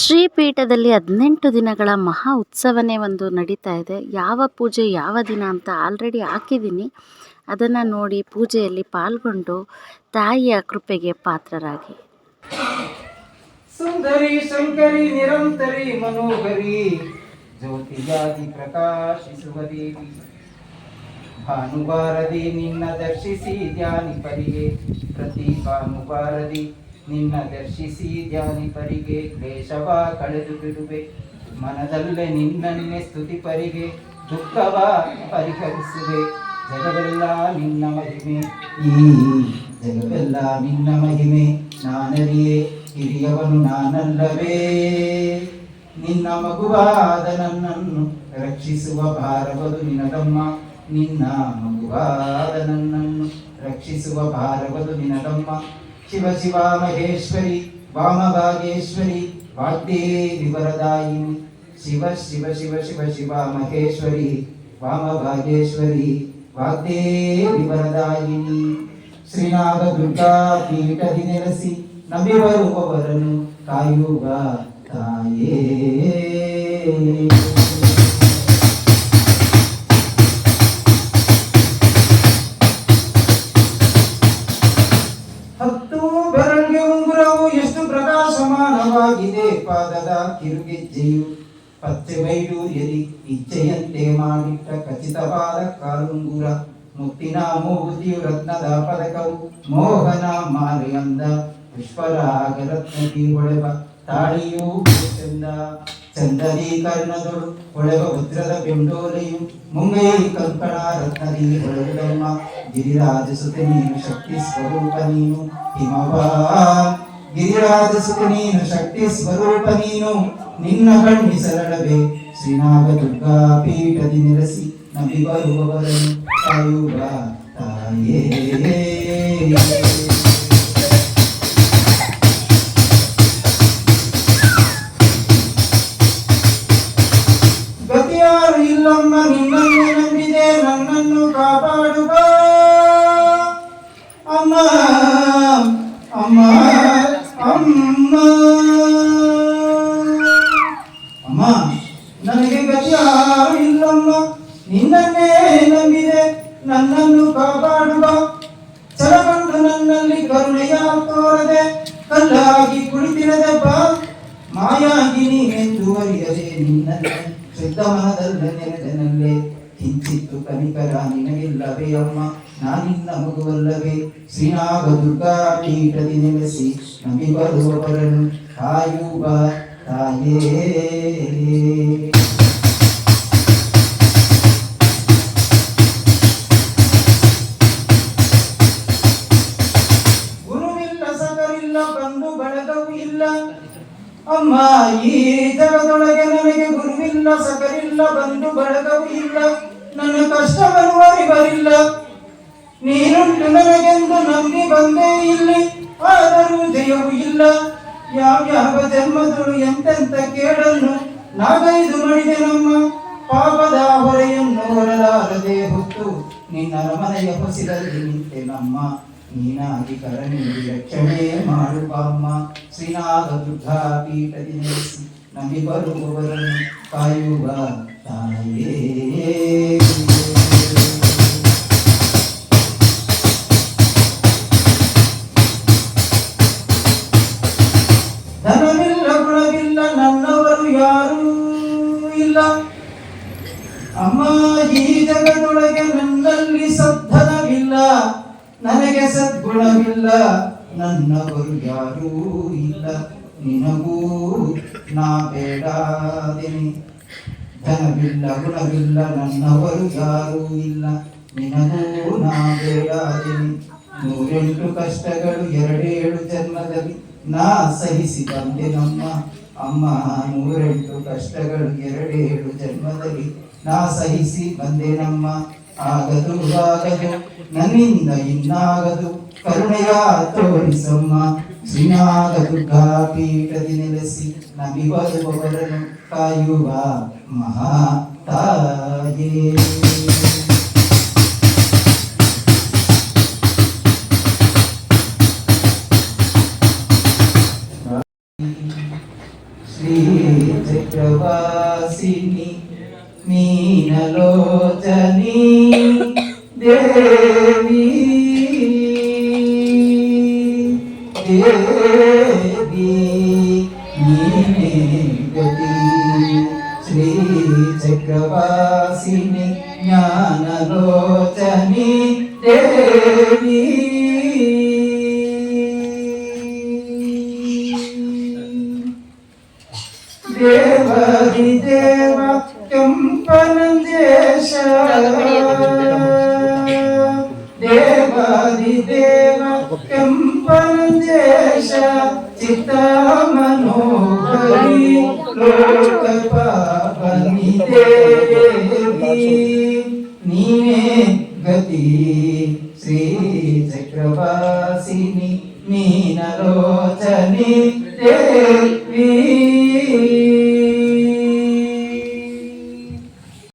ಶ್ರೀಪೀಠದಲ್ಲಿ ಹದಿನೆಂಟು ದಿನಗಳ ಮಹಾ ಉತ್ಸವನೇ ಒಂದು ನಡೀತಾ ಇದೆ. ಯಾವ ಪೂಜೆ ಯಾವ ದಿನ ಅಂತ ಆಲ್ರೆಡಿ ಹಾಕಿದ್ದೀನಿ. ಅದನ್ನು ನೋಡಿ ಪೂಜೆಯಲ್ಲಿ ಪಾಲ್ಗೊಂಡು ತಾಯಿಯ ಕೃಪೆಗೆ ಪಾತ್ರರಾಗಿ. ಸುಂದರಿ ಶಂಕರಿ ನಿರಂತರಿ ಮನೋಹರಿ ಜ್ಯೋತಿಯಾಗಿ ಪ್ರಕಾಶಿಸುವ ದೇವಿ. ಭಾನುವಾರದಿ ನಿನ್ನ ದರ್ಶಿಸಿ ಧ್ಯಾನಿಪರಿಗೆ ಪ್ರತಿ ಭಾನುವಾರದಿ ನಿನ್ನ ದರ್ಶಿಸಿ ಧ್ಯಾನಿಪರಿಗೆ ಕ್ಲೇಶವ ಕಳೆದು ಬಿಡುವೆ ಮನದಲ್ಲೇ ನಿನ್ನನ್ನೇ ಸ್ತುತಿಪರಿಗೆ, ದುಃಖವ ಪರಿಹರಿಸುವೆ. ಜಗವೆಲ್ಲ ನಿನ್ನ ಮಹಿಮೆ. ಈ ಜಗವೆಲ್ಲ ನಿನ್ನ ಮಹಿಮೆ. ನಾನರಿಯೇ ಹಿರಿಯವನು ನಾನಲ್ಲವೇ. ನಿನ್ನ ಮಗುವಾದ ನನ್ನನ್ನು ರಕ್ಷಿಸುವ ಭಾರವದು ನಿನದಮ್ಮ ನಿನ್ನ ಮಗುವಾದ ನನ್ನನ್ನು ರಕ್ಷಿಸುವ ಭಾರವದು ನಿನದಮ್ಮ శివ శివ మహేశ్వరి వామభాగేశ్వరి వాగ్దేవి వరదాయిని శివ శివ శివ శివ శివ మహేశ్వరి వామభాగేశ్వరి వాగ్దేవి వరదాయిని శ్రీనాథ దుర్గా పీఠది నెలసి నమ్మివరుపవరను కాయుగా తాయే ಕಿರುಗೆಜ್ಜೆಯು ಪಚ್ಚೆ ಬೈಡೂರಿಯಲಿ ಇಚ್ಛೆಯಂತೆ ಮಾಡಿಟ್ಟ ಖಚಿತವಾದ ಕಾಲುಂಗುರ, ಮುತ್ತಿನ ಮೂಗುತಿಯು ರತ್ನದ ಪದಕವು ಮೋಹನ ಮಾಲೆಯಂದ ಪುಷ್ಪರಾಗ ರತ್ನದಿ ಹೊಳೆವ ತಾಳಿಯೂ ಚಂದ ಚಂದದಿ ಕರ್ಣದೊಳು ಹೊಳೆವ ಉದ್ರದ ಬೆಂಡೋಲೆಯು ಮುಂಗೈ ಕಂಕಣ ರತ್ನದಿ ಹೊಳೆದಮ್ಮ ಗಿರಿರಾಜ ಸುತ ನೀನು ಶಕ್ತಿ ಸ್ವರೂಪ ನೀನು ಹಿಮವಾ. ಗಿರಿರಾಜ ಸುತ ನೀನು ಶಕ್ತಿ ಸ್ವರೂಪ ನೀನು ನಿನ್ನ ಕಣ್ಣಿಸರಳವೆ ಶ್ರೀನಾಗ ದುರ್ಗಾ ಪೀಠದಿ ನೆಲೆಸಿ ನಂಬಿ ಬರುವವರನ್ನು ಕಾಯುವ ತಾಯೇ ಗತಿಯಾರು ಅಮ್ಮ. ಅಮ್ಮ, ನನಗೆ ಗತಿಯಾರು ಇಲ್ಲಮ್ಮ ನಿನ್ನನ್ನೇ ನಂಬಿದೆ, ನನ್ನನ್ನು ಕಾಪಾಡುವ. ಸರಬಂದು ನನ್ನಲ್ಲಿ ಕರುಣೆಯ ತೋರದೆ, ಕಲ್ಲಾಗಿ ಕುಳಿತಿರದಪ್ಪ ಮಾಯಾಗಿ ನೀನೆಂದು ಅರಿಯದೆ ನಿನ್ನನ್ನೇ ಶುದ್ಧ ಮನದಲ್ಲ ನೆನೆದನಲ್ಲೇ. ಕಿಂಚಿತ್ತು ಕನಿಕರ ನಿನಗಿಲ್ಲವೇ ಅಮ್ಮ. ನಾನಿನ್ನ ಮಗುವಲ್ಲವೇ? ಶ್ರೀನಾಗ ದುರ್ಗಾ ಪೀಠದಿ ನೆಲೆಸಿ ನಂಬಿ ಬರುವವರನ್ನು ಕಾಯುವ ತಾಯೇ. ಗುರುವಿಲ್ಲ ಅಮ್ಮ, ಈ ನನಗೆ ಗುರುವಿಲ್ಲ, ಸಗರಿಲ್ಲ ಬಂದು ಬಳಗವು ಇಲ್ಲ. ನನ್ನ ಕಷ್ಟವನ್ನು ಅರಿವರಿಲ್ಲ. ನೀನುಂಟು ನನಗೆಂದು ನಂಬಿ ಬಂದೆ ಇಲ್ಲಿ. ಆದರೂ ಜಯವು ಇಲ್ಲ. ಯಾವ್ಯಾವ ಜನ್ಮದಳು ಎಂತೆಂತ ಕೇಳನ್ನು ನಾಗೈದು ಮಾಡಿದೆ ನಮ್ಮ ಪಾಪದ ಹೊರೆಯನ್ನು ಹೊರಲಾರದೆ ಹೊತ್ತು ನಿನ್ನ ಅರಮನೆಯ ಹೊಸಿದಲ್ಲಿ ನಿಂತೆ ನಮ್ಮ ನೀನಾಗಿ ಕರಣಿಗೆ ರಕ್ಷಣೆ ಮಾಡು ಅಮ್ಮ ಶ್ರೀನಾಗ ದುರ್ಗಾ ಪೀಠದಿ ನಂಬಿ ಬರುವವರನ್ನು ಕಾಯುವ ತಾಯೇ ಯಾರೂ ಇಲ್ಲ. ಅಮ್ಮ, ಈ ಜಗದೊಳಗೆ ನನ್ನಲ್ಲಿ ಸದ್ಧನವಿಲ್ಲ. ನನಗೆ ಸದ್ಗುಣವಿಲ್ಲ. ನನ್ನವರು ಯಾರೂ ಇಲ್ಲ. ನಿನಗೂ ನಾ ಬೇಡಾದಿನಿ. ಧನವಿಲ್ಲ, ಗುಣವಿಲ್ಲ, ನನ್ನವರು ಯಾರೂ ಇಲ್ಲ. ನಿನಗೂ ನಾ ಬೇಡಾದಿನಿ. ನೂರೆಂಟು ಕಷ್ಟಗಳು ಎರಡೇಳು ಜನ್ಮದಲ್ಲಿ ನಾ ಸಹಿಸಿ ಬಂದೆ ನಮ್ಮ ಅಮ್ಮ ನೂರೆಂಟು ಕಷ್ಟಗಳು ಎರಡೇಳು ಜನ್ಮದಲ್ಲಿ ನಾ ಸಹಿಸಿ ಬಂದೇನಮ್ಮ. ಆಗದು ಆಗದು, ನನ್ನಿಂದ ಇನ್ನಾಗದು ಕರುಣೆಯ ತೋರಿಸಮ್ಮ ಶ್ರೀನಾಗ ದುರ್ಗಾ ಪೀಠದಿ ನೆಲೆಸಿ ನಬಿ ಬರುವವರನ್ನು ಕಾಯುವ ಮಹಾ ತಾಯೇ. ಶ್ರೀ ಚಕ್ರವಾಸಿನಿ ಮೀನಲೋಚನಿ ದೇವಿ ದೇವಿ ನೀನೇ ಗತಿ ಶ್ರೀ ಚಕ್ರವಾಸಿನಿ ಜ್ಞಾನಲೋಚನಿ ದೇವಿ దేవాదిదేవకంపనదేశ దేవాదిదేవకంపనదేశ చిత్తమనోహరి లోకపావని దేవి నీనే గతి శ్రీ చక్రవాసిని మీనలోచని దేవి